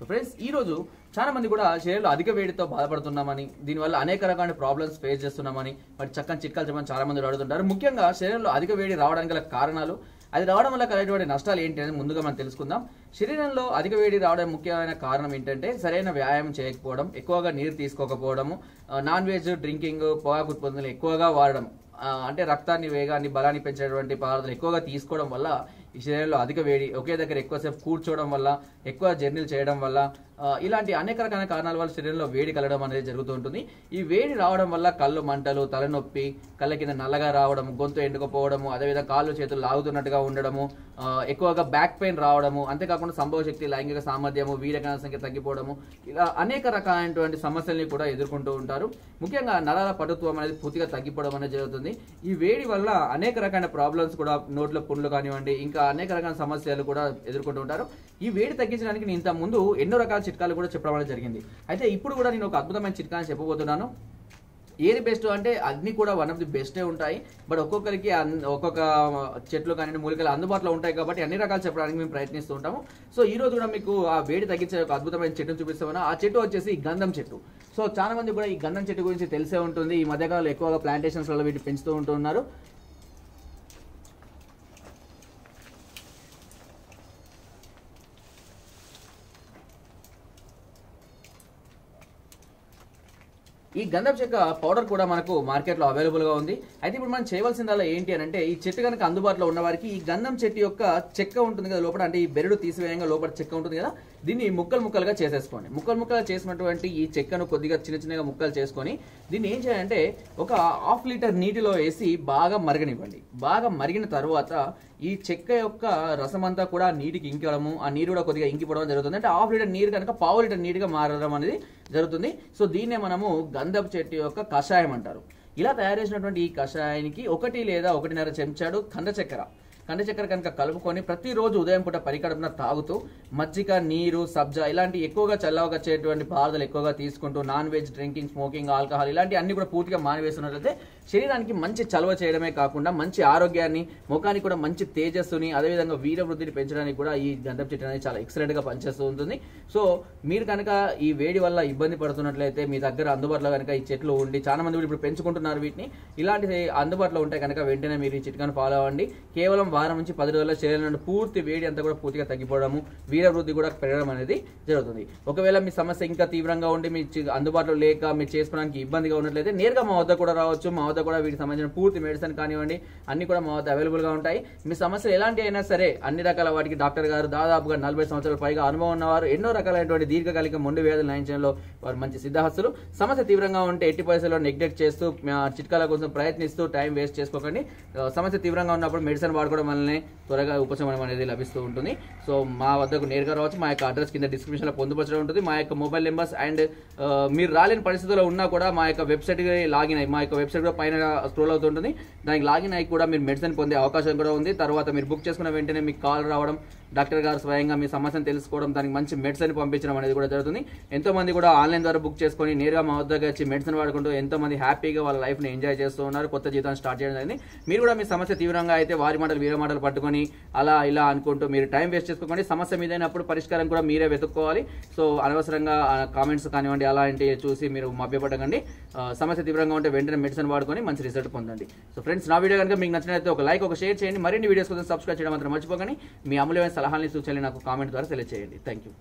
So friends ఈ రోజు చాలా మంది కూడా శరీరంలో అధిక వేడితో బాధపడుతున్నామని దీనివల్ల అనేక రకాల ప్రాబ్లమ్స్ ఫేస్ చేస్తున్నామని మరి చక్కని చిట్కాలు చెప్పమని చాలా మంది అడుగుతుంటారు. ముఖ్యంగా శరీరంలో అధిక వేడి రావడానికి గల కారణాలు అది రావడం వల్ల కలిగేటువంటి నష్టాలు ఏంటి అనేది ముందుగా మనం తెలుసుకుందాం. శరీరంలో అధిక వేడి రావడం ముఖ్యమైన కారణం ఏంటంటే సరైన వ్యాయామం చేయకపోవడం ఎక్కువగా నీరు తీసుకోకపోవడము నాన్ వెజ్ డ్రింకింగ్ పొగాకు ఉత్పత్తులు ఎక్కువగా వాడడం అంటే రక్తాన్ని వేగాన్ని బలాన్ని పెంచేటువంటి పదార్థాలు ఎక్కువగా తీసుకోవడం వల్ల ఈ శరీరంలో అధిక వేడి ఒకే దగ్గర ఎక్కువసేపు కూర్చోవడం వల్ల ఎక్కువ జర్నీలు చేయడం వల్ల ఇలాంటి అనేక రకాల కారణాల వల్ల శరీరంలో వేడి కలగడం అనేది జరుగుతూ ఉంటుంది. ఈ వేడి రావడం వల్ల కళ్ళు మంటలు తలనొప్పి కళ్ళ కింద నల్లగా రావడం గొంతు ఎండుకపోవడము అదేవిధంగా కాళ్ళు చేతులు లాగుతున్నట్టుగా ఉండడము ఎక్కువగా బ్యాక్ పెయిన్ రావడము అంతేకాకుండా సంభవ శక్తి లైంగిక సామర్థ్యము వీరకణ సంఖ్య తగ్గిపోవడము ఇలా అనేక రకాలైనటువంటి సమస్యల్ని కూడా ఎదుర్కొంటూ ఉంటారు. ముఖ్యంగా నరాల పటుత్వం అనేది పూర్తిగా తగ్గిపోవడం అనేది జరుగుతుంది. ఈ వేడి వల్ల అనేక రకాల ప్రాబ్లమ్స్ కూడా నోట్లో పుండ్లు కానివ్వండి ఇంకా అనేక రకాల సమస్యలు కూడా ఎదుర్కొంటూ ఉంటారు. ఈ వేడి తగ్గించడానికి నేను ఇంత ముందు ఎన్నో రకాల చిట్కాలు కూడా చెప్పడం అనేది జరిగింది. అయితే ఇప్పుడు కూడా నేను ఒక అద్భుతమైన చిట్కాని చెప్పబోతున్నాను. ఏది బెస్ట్ అంటే అగ్ని కూడా వన్ ఆఫ్ ది బెస్టే ఉంటాయి. బట్ ఒక్కొక్కరికి ఒక్కొక్క చెట్లు కానీ మూలికలు అందుబాటులో ఉంటాయి కాబట్టి అన్ని రకాలు చెప్పడానికి మేము ప్రయత్నిస్తూ ఉంటాము. సో ఈ రోజు కూడా మీకు ఆ వేడి తగ్గించే ఒక అద్భుతమైన చెట్టును చూపిస్తామన్నా. ఆ చెట్టు వచ్చేసి గంధం చెట్టు. సో చాలా మంది కూడా ఈ గంధం చెట్టు గురించి తెలిసే ఉంటుంది. ఈ మధ్యకాలంలో ఎక్కువగా ప్లాంటేషన్స్లలో వీటిని పెంచుతూ ఉంటున్నారు ఈ గంధం చెక్క పౌడర్ కూడా మనకు మార్కెట్లో అవైలబుల్గా ఉంది. అయితే ఇప్పుడు మనం చేయవలసిందల్లా ఏంటి అని అంటే ఈ చెట్టు కనుక అందుబాటులో ఉన్న వారికి ఈ గంధం చెట్టు యొక్క చెక్క ఉంటుంది కదా లోపల అంటే ఈ బెరడు తీసివేయంగా లోపల చెక్క ఉంటుంది కదా దీన్ని ముక్కలు ముక్కలుగా చేసేసుకోండి. ముక్కలు ముక్కలు చేసినటువంటి ఈ చెక్కను కొద్దిగా చిన్న చిన్నగా ముక్కలు చేసుకొని దీన్ని ఏం చేయాలంటే ఒక హాఫ్ లీటర్ నీటిలో వేసి బాగా మరగనివ్వండి. బాగా మరిగిన తర్వాత ఈ చెక్క యొక్క రసం అంతా కూడా నీటికి ఇంకడము ఆ నీరు కూడా కొద్దిగా ఇంకిపోవడం జరుగుతుంది. అంటే హాఫ్ లీటర్ నీరు కనుక పావు లీటర్ నీటిగా మారడం అనేది జరుగుతుంది. సో దీన్నే మనము గంధపు చెట్టు యొక్క కషాయం అంటారు. ఇలా తయారు చేసినటువంటి ఈ కషాయానికి ఒకటి లేదా ఒకటిన్నర చెంచాడు కంద చక్కెర. కంద చక్కెర కనుక కలుపుకొని ప్రతిరోజు ఉదయం పూట పరికడపున తాగుతూ మజ్జిగ నీరు సబ్జా ఇలాంటి ఎక్కువగా చల్లవగా పారుదలు ఎక్కువగా తీసుకుంటూ non veg drinking smoking alcohol ఇలాంటి అన్ని కూడా పూర్తిగా మానివేస్తున్నట్లయితే శరీరానికి మంచి చలవ చేయడమే కాకుండా మంచి ఆరోగ్యాన్ని ముఖానికి కూడా మంచి తేజస్సుని అదేవిధంగా వీర వృద్ధిని పెంచడానికి కూడా ఈ గంధం చెట్టు అనేది చాలా ఎక్సలెంట్గా పనిచేస్తూ ఉంటుంది. సో మీరు కనుక ఈ వేడి వల్ల ఇబ్బంది పడుతున్నట్లయితే మీ దగ్గర అందుబాటులో కనుక ఈ చెట్లు ఉండి చాలా మంది కూడా ఇప్పుడు పెంచుకుంటున్నారు వీటిని. ఇలాంటి అందుబాటులో ఉంటే కనుక వెంటనే మీరు ఈ చిట్కాను ఫాలో అవ్వండి. కేవలం వారం నుంచి పది రోజుల శరీరం నుండి పూర్తి వేడి అంతా కూడా పూర్తిగా తగ్గిపోవడము వీరవృద్ధి కూడా పెరగడం అనేది జరుగుతుంది. ఒకవేళ మీ సమస్య ఇంకా తీవ్రంగా ఉండి మీ అందుబాటులో లేక మీరు చేసుకోవడానికి ఇబ్బందిగా ఉన్నట్లయితే నేరుగా మా వద్ద కూడా రావచ్చు. మా వద్ద కూడా వీటికి సంబంధించిన పూర్తి మెడిసిన్ కానివ్వండి అన్ని కూడా మా వద్ద అవైలబుల్గా ఉంటాయి. మీ సమస్యలు ఎలాంటి అయినా సరే అన్ని రకాల వాటికి డాక్టర్ గారు దాదాపుగా నలభై సంవత్సరాల పైగా అనుభవం ఉన్నవారు ఎన్నో రకాలైనటువంటి దీర్ఘకాలిక మొండి వ్యాధులు నయించడంలో వారు మంచి సిద్ధహస్తులు. సమస్య తీవ్రంగా ఉంటే ఎట్టి పరిస్థితుల్లో నెగ్లెక్ట్ చేస్తూ చిట్కాల కోసం ప్రయత్నిస్తూ టైం వేస్ట్ చేసుకోకండి. సమస్య తీవ్రంగా ఉన్నప్పుడు మెడిసిన్ వాడుకోవడం వల్లనే త్వరగా ఉపశమనం అనేది లభిస్తూ ఉంటుంది. సో మా వద్దకు నేరుగా రావచ్చు. మా యొక్క అడ్రస్ కింద డిస్క్రిప్షన్లో పొందుపరచడం ఉంటుంది. మా యొక్క మొబైల్ నెంబర్స్ అండ్ మీరు రాలేని పరిస్థితుల్లో ఉన్నా కూడా మా యొక్క వెబ్సైట్ లాగిన్ అయ్యి మా యొక్క వెబ్సైట్ కూడా పైన స్క్రోల్ అవుతుంటుంది. దానికి లాగిన్ అయ్యి కూడా మీరు మెడిసిన్ పొందే అవకాశం కూడా ఉంది. తర్వాత మీరు బుక్ చేసుకున్న వెంటనే మీకు కాల్ రావడం డాక్టర్ గారు స్వయంగా మీ సమస్యను తెలుసుకోవడం దానికి మంచి మెడిసిన్ పంపించడం అనేది కూడా జరుగుతుంది. ఎంతో మంది కూడా ఆన్లైన్ ద్వారా బుక్ చేసుకొని నేరుగా మా వద్దకు వచ్చి మెడిసిన్ వాడుకుంటూ ఎంతో మంది హ్యాపీగా వాళ్ళ లైఫ్ని ఎంజాయ్ చేస్తూ ఉన్నారు కొత్త జీవితాన్ని స్టార్ట్ చేయడం జరిగింది. మీరు కూడా మీ సమస్య తీవ్రంగా అయితే వారి మాటలు వీర మాటలు పట్టుకొని అలా ఇలా అనుకుంటూ మీరు టైం వేస్ట్ చేసుకోకండి. సమస్య మీదైనప్పుడు పరిష్కారం కూడా మీరే వెతుక్కోవాలి. సో అనవసరంగా కామెంట్స్ కానివ్వండి అలాంటివి చూసి మీరు మభ్యపడకండి. సమస్య తీవ్రంగా ఉంటే వెంటనే మెడిసిన్ వాడుకొని మంచి రిజల్ట్ పొందండి. సో ఫ్రెండ్స్ నా వీడియో కనుక మీకు నచ్చినట్లయితే ఒక లైక్ ఒక షేర్ చేయండి. మరిన్ని వీడియోస్ కోసం సబ్స్క్రైబ్ చేయడం మాత్రం మర్చిపోకండి. మీ అమూల్యమైన సలహాలని సూచనలు నాకు కామెంట్ ద్వారా తెలియజేయండి థ్యాంక్ యూ